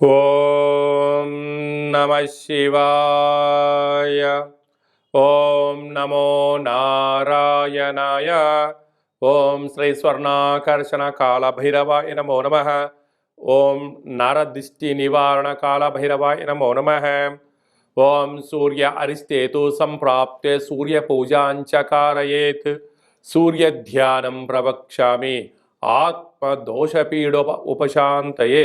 ఓం నమ శివాయ ఓం నమో నారాయణాయ ఓం శ్రీ స్వర్ణాకర్షణ కాళభైరవాయ నమో నమ ఓం నరదిష్టి నివారణ కాళభైరవాయ నమో నమ ఓం సూర్య అరిష్టేతు సంప్రాప్తే సూర్యపూజాంచ కారయేత్ సూర్యధ్యానం ప్రవక్ష్యామి ఆత్మదోషపీడోప ఉపశాంతయే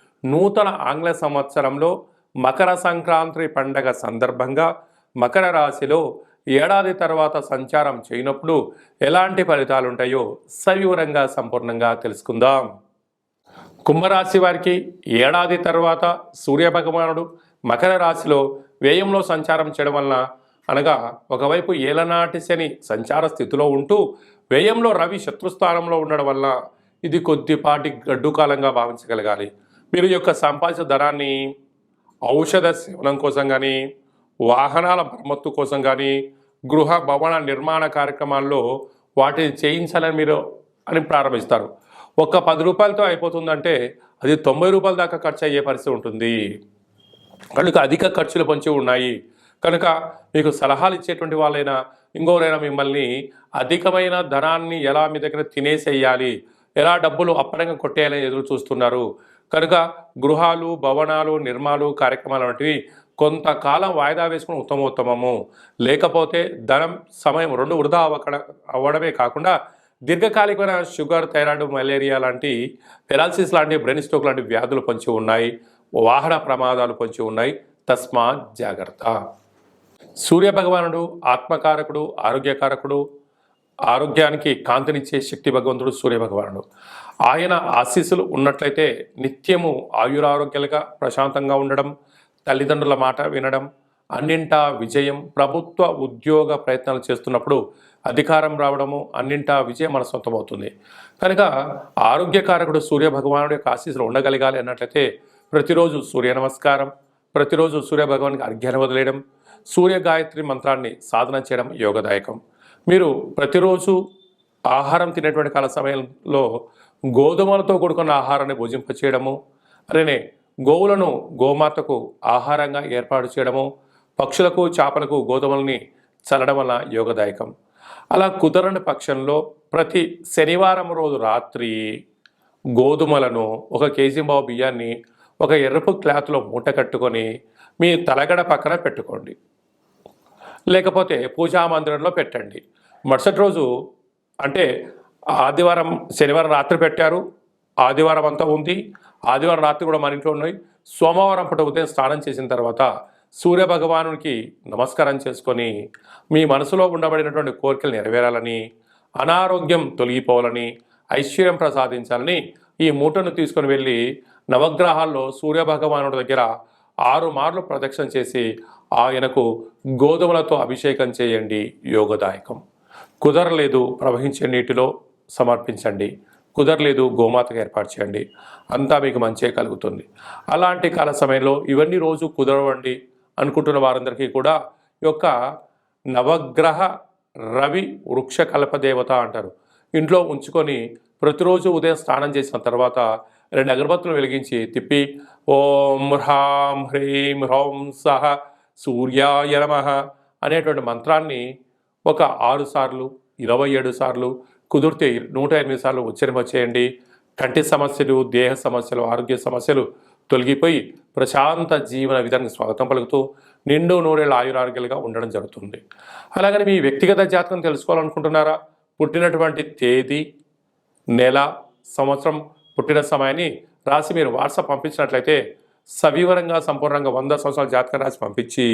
నూతన ఆంగ్ల సంవత్సరంలో మకర సంక్రాంతి పండగ సందర్భంగా మకర రాశిలో ఏడాది తర్వాత సంచారం చేయనప్పుడు ఎలాంటి ఫలితాలు ఉంటాయో సవివరంగా సంపూర్ణంగా తెలుసుకుందాం. కుంభరాశి వారికి ఏడాది తర్వాత సూర్యభగవానుడు మకర రాశిలో వ్యయంలో సంచారం చేయడం వలన అనగా ఒకవైపు ఏలనాటి శని సంచార స్థితిలో ఉంటూ వ్యయంలో రవి శత్రుస్థానంలో ఉండడం వల్ల ఇది కొద్దిపాటి గడ్డుకాలంగా భావించగలగాలి. మీరు యొక్క సంపాదించిన ధనాన్ని ఔషధ సేవనం కోసం కానీ వాహనాల మరమ్మత్తు కోసం కానీ గృహ భవన నిర్మాణ కార్యక్రమాల్లో వాటిని చేయించాలని మీరు అని ప్రారంభిస్తారు. ఒక్క పది రూపాయలతో అయిపోతుందంటే అది తొంభై రూపాయల దాకా ఖర్చు అయ్యే పరిస్థితి ఉంటుంది. కనుక అధిక ఖర్చులు పొంచి ఉన్నాయి. కనుక మీకు సలహాలు ఇచ్చేటువంటి వాళ్ళైనా ఇంకోరైనా మిమ్మల్ని అధికమైన ధనాన్ని ఎలా మీ దగ్గర తినేసేయాలి ఎలా డబ్బులు అప్పరంగా కొట్టేయాలని ఎదురు చూస్తున్నారు కనుక గృహాలు భవనాలు నిర్మాణాలు కార్యక్రమాలు వంటివి కొంతకాలం వాయిదా వేసుకుని ఉత్తమోత్తమము. లేకపోతే ధనం సమయం రెండు వృధా అవ్వక అవ్వడమే కాకుండా దీర్ఘకాలికమైన షుగర్ థైరాయిడ్ మలేరియా లాంటి పెరాలసిస్ లాంటి బ్రెయిన్ స్ట్రోక్ లాంటి వ్యాధులు పొంచి ఉన్నాయి. వాహన ప్రమాదాలు పొంచి ఉన్నాయి. తస్మాత్ జాగ్రత్త. సూర్య భగవానుడు ఆత్మకారకుడు ఆరోగ్యకారకుడు ఆరోగ్యానికి కాంతినిచ్చే శక్తి భగవంతుడు సూర్య భగవానుడు ఆయన ఆశీస్సులు ఉన్నట్లయితే నిత్యము ఆయురారోగ్యాలుగా ప్రశాంతంగా ఉండడం తల్లిదండ్రుల మాట వినడం అన్నింటా విజయం ప్రభుత్వ ఉద్యోగ ప్రయత్నాలు చేస్తున్నప్పుడు అధికారం రావడము అన్నింటా విజయం మన సొంతమవుతుంది. కనుక ఆరోగ్యకారకుడు సూర్యభగవానుడు యొక్క ఆశీస్సులు ఉండగలగాలి అన్నట్లయితే ప్రతిరోజు సూర్య నమస్కారం ప్రతిరోజు సూర్య భగవానికి అర్ఘ్యాన్ని వదిలేయడం సూర్య గాయత్రి మంత్రాన్ని సాధన చేయడం యోగదాయకం. మీరు ప్రతిరోజు ఆహారం తినేటువంటి కాల సమయంలో గోధుమలతో కూడుకున్న ఆహారాన్ని భుజింపచేయడము అలానే గోవులను గోమాతకు ఆహారంగా ఏర్పాటు చేయడము పక్షులకు చేపలకు గోధుమల్ని చల్లడం వల్ల యోగదాయకం. అలా కుదరని పక్షంలో ప్రతి శనివారం రోజు రాత్రి గోధుమలను ఒక కేజీ బావు బియ్యాన్ని ఒక ఎరుపు క్లాత్లో మూట కట్టుకొని మీ తలగడ పక్కన పెట్టుకోండి. లేకపోతే పూజా మందిరంలో పెట్టండి. మరుసటి రోజు అంటే ఆదివారం శనివారం రాత్రి పెట్టారు. ఆదివారం అంతా ఉంది. ఆదివారం రాత్రి కూడా మన ఇంట్లో ఉన్నాయి. సోమవారం పూట ఉదయం స్నానం చేసిన తర్వాత సూర్య భగవానునికి నమస్కారం చేసుకొని మీ మనసులో ఉండబడినటువంటి కోరికలు నెరవేరాలని అనారోగ్యం తొలగిపోవాలని ఐశ్వర్యం ప్రసాదించాలని ఈ మూటను తీసుకొని వెళ్ళి నవగ్రహాల్లో సూర్యభగవానుడి దగ్గర ఆరు మార్లు ప్రదక్షిణ చేసి ఆయనకు గోధుమలతో అభిషేకం చేయండి యోగదాయకం. కుదరలేదు ప్రవహించే నీటిలో సమర్పించండి. కుదరలేదు గోమాతకు ఏర్పాటు చేయండి. అంతా మీకు మంచే కలుగుతుంది. అలాంటి కాల సమయంలో ఇవన్నీ రోజు కుదరవండి అనుకుంటున్న వారందరికీ కూడా యొక్క నవగ్రహ రవి వృక్ష కల్పదేవత అంటారు. ఇంట్లో ఉంచుకొని ప్రతిరోజు ఉదయం స్నానం చేసిన తర్వాత రెండు అగరబత్తులు వెలిగించి తిప్పి ఓం హ్రాం హ్రీం హ్రౌం సహ సూర్యాయ నమ అనేటువంటి మంత్రాన్ని ఒక ఆరు సార్లు ఇరవై ఏడు సార్లు కుదిరితే నూట ఎనిమిది సార్లు ఉచ్చరింప చేయండి. కంటి సమస్యలు దేహ సమస్యలు ఆరోగ్య సమస్యలు తొలగిపోయి ప్రశాంత జీవన విధానికి స్వాగతం పలుకుతూ నిండు నూరేళ్ళ ఆయురారోగ్యాలుగా ఉండడం జరుగుతుంది. అలాగని మీ వ్యక్తిగత జాతకం తెలుసుకోవాలనుకుంటున్నారా? పుట్టినటువంటి తేదీ నెల సంవత్సరం పుట్టిన సమయాన్ని రాసి మీరు వాట్సాప్ పంపించినట్లయితే సవివరంగా సంపూర్ణంగా వంద సంవత్సరాల జాతక రాసి పంపించి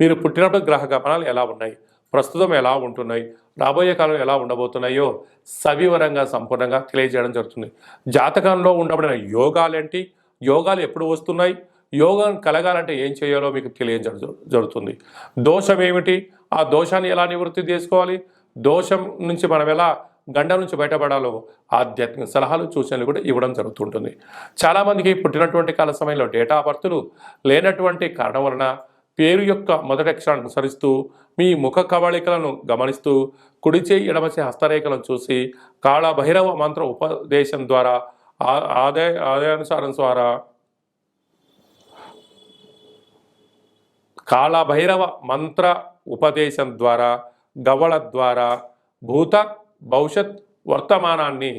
మీరు పుట్టినప్పుడు గ్రహ గమనాలు ఎలా ఉన్నాయి? ప్రస్తుతం ఎలా ఉంటున్నాయి? రాబోయే కాలం ఎలా ఉండబోతున్నాయో సవివరంగా సంపూర్ణంగా తెలియజేయడం జరుగుతుంది. జాతకంలో ఉండబడిన యోగాలేంటి యోగాలు ఎప్పుడు వస్తున్నాయి? యోగం కలగాలంటే ఏం చేయాలో మీకు తెలియజ జరుగుతుంది. దోషం ఏమిటి? ఆ దోషాన్ని ఎలా నివృత్తి చేసుకోవాలి? దోషం నుంచి మనం ఎలా గండం నుంచి బయటపడాలో ఆధ్యాత్మిక సలహాలు సూచనలు కూడా ఇవ్వడం జరుగుతుంటుంది. చాలామందికి పుట్టినటువంటి కాల సమయంలో డేటా బర్తులు లేనటువంటి కారణం వలన పేరు యొక్క మొదటి అక్షరాన్ని అనుసరిస్తూ మీ ముఖ కవళికలను గమనిస్తూ కుడిచే ఎడమచే హస్తరేఖలను చూసి కాళభైరవ మంత్ర ఉపదేశం ద్వారా ఆ- ఆదాయ ఆదాయానుసారం ద్వారా కాళభైరవ మంత్ర ఉపదేశం ద్వారా గవళ ద్వారా భూత భవిష్యత్ వర్తమానాన్ని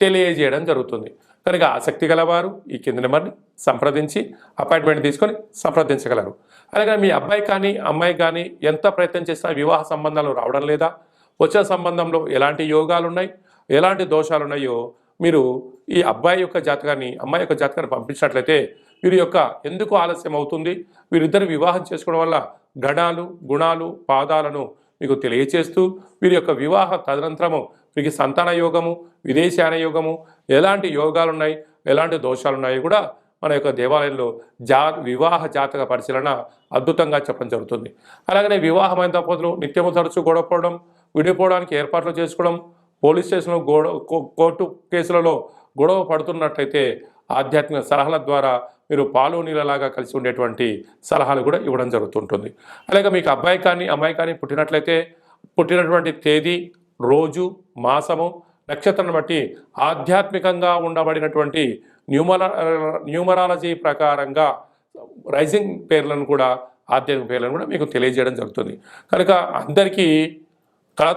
తెలియజేయడం జరుగుతుంది. కనుక ఆసక్తి గలవారు ఈ కింది నెంబర్ని సంప్రదించి అపాయింట్మెంట్ తీసుకొని సంప్రదించగలరు. అలాగే మీ అబ్బాయి కానీ అమ్మాయి కానీ ఎంత ప్రయత్నం చేసినా వివాహ సంబంధాలు రావడం లేదా వచ్చే సంబంధంలో ఎలాంటి యోగాలు ఉన్నాయి ఎలాంటి దోషాలు ఉన్నాయో మీరు ఈ అబ్బాయి యొక్క జాతకాన్ని అమ్మాయి యొక్క జాతకాన్ని పంపించినట్లయితే వీరి యొక్క ఎందుకు ఆలస్యం అవుతుంది వీరిద్దరు వివాహం చేసుకోవడం వల్ల గణాలు గుణాలు పాదాలను మీకు తెలియచేస్తూ వీరి యొక్క వివాహ తదనంతరము వీరికి సంతాన యోగము విదేశాన యోగము ఎలాంటి యోగాలు ఉన్నాయి ఎలాంటి దోషాలు ఉన్నాయి కూడా మన యొక్క దేవాలయంలో జా వివాహ జాతక పరిశీలన అద్భుతంగా చెప్పడం జరుగుతుంది. అలాగనే వివాహమైన దంపతులు నిత్యము తరచు గొడవపడడం విడిపోవడానికి ఏర్పాట్లు చేసుకోవడం పోలీస్ స్టేషన్లో గొడవ కోర్టు కేసులలో గొడవ పడుతున్నట్లయితే ఆధ్యాత్మిక సలహాల ద్వారా మీరు పాలు నీళ్ళలాగా కలిసి ఉండేటువంటి సలహాలు కూడా ఇవ్వడం జరుగుతుంటుంది. అలాగే మీకు అబ్బాయి కానీ అమ్మాయి కానీ పుట్టినట్లయితే పుట్టినటువంటి తేదీ రోజు మాసము నక్షత్రం బట్టి ఆధ్యాత్మికంగా ఉండబడినటువంటి న్యూమరా న్యూమరాలజీ ప్రకారంగా రైజింగ్ పేర్లను కూడా ఆధ్యాత్మిక పేర్లను కూడా మీకు తెలియజేయడం జరుగుతుంది. కనుక అందరికీ కళ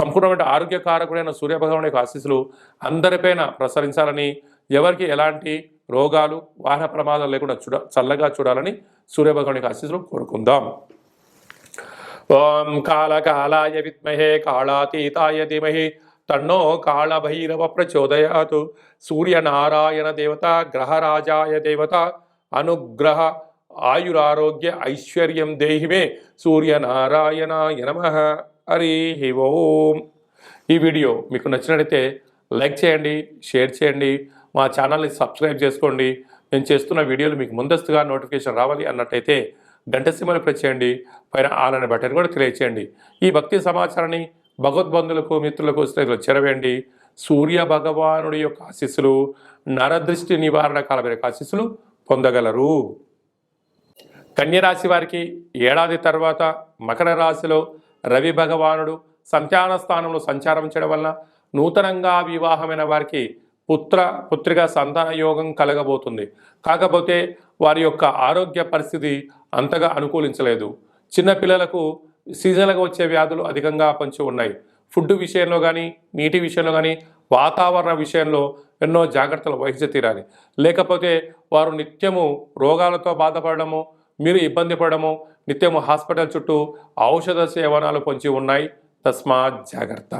సంపూర్ణమైన ఆరోగ్యకారకుడైన సూర్యభగవాన్ యొక్క ఆశీస్సులు అందరిపైన ప్రసరించాలని ఎవరికి ఎలాంటి రోగాలు వాహన ప్రమాదాలు లేకుండా చూడ చల్లగా చూడాలని సూర్యభగవాని ఆశీస్సులు కోరుకుందాం. ఓం కాళకాళాయ విద్మహే కాళాతీతాయ ధీమహి తన్నో కాళభైరవ ప్రచోదయాత్. సూర్యనారాయణ దేవత గ్రహరాజాయ దేవత అనుగ్రహ ఆయురారోగ్య ఐశ్వర్యం దేహిమే సూర్యనారాయణాయ నమ. హరి ఓం. ఈ వీడియో మీకు నచ్చినట్లయితే లైక్ చేయండి షేర్ చేయండి మా ఛానల్ని సబ్స్క్రైబ్ చేసుకోండి. నేను చేస్తున్న వీడియోలు మీకు ముందస్తుగా నోటిఫికేషన్ రావాలి అన్నట్టయితే గంట సీమలు ప్రెస్ చేయండి. పైన ఆల్ అనే బటన్ కూడా తెలియచేయండి ఈ భక్తి సమాచారాన్ని భగవద్బంధులకు మిత్రులకు స్నేహితులు చెరవేయండి. సూర్య భగవానుడి యొక్క ఆశీస్సులు నరదృష్టి నివారణ కాలం యొక్క ఆశీస్సులు పొందగలరు. కన్యరాశి వారికి ఏడాది తర్వాత మకర రాశిలో రవి భగవానుడు సంతాన స్థానంలో సంచారం చేయడం వలన నూతనంగా వివాహమైన వారికి పుత్ర పుత్రిక సంతాన యోగం కలగబోతుంది. కాకపోతే వారి యొక్క ఆరోగ్య పరిస్థితి అంతగా అనుకూలించలేదు. చిన్నపిల్లలకు పిల్లలకు వచ్చే వ్యాధులు అధికంగా పంచి ఉన్నాయి. ఫుడ్ విషయంలో కానీ నీటి విషయంలో కానీ వాతావరణ విషయంలో ఎన్నో జాగ్రత్తలు వహించి తీరాలి. లేకపోతే వారు నిత్యము రోగాలతో బాధపడము మీరు ఇబ్బంది పడము నిత్యము హాస్పిటల్ చుట్టూ ఔషధ సేవనాలు పొంచి ఉన్నాయి. తస్మాత్ జాగ్రత్త.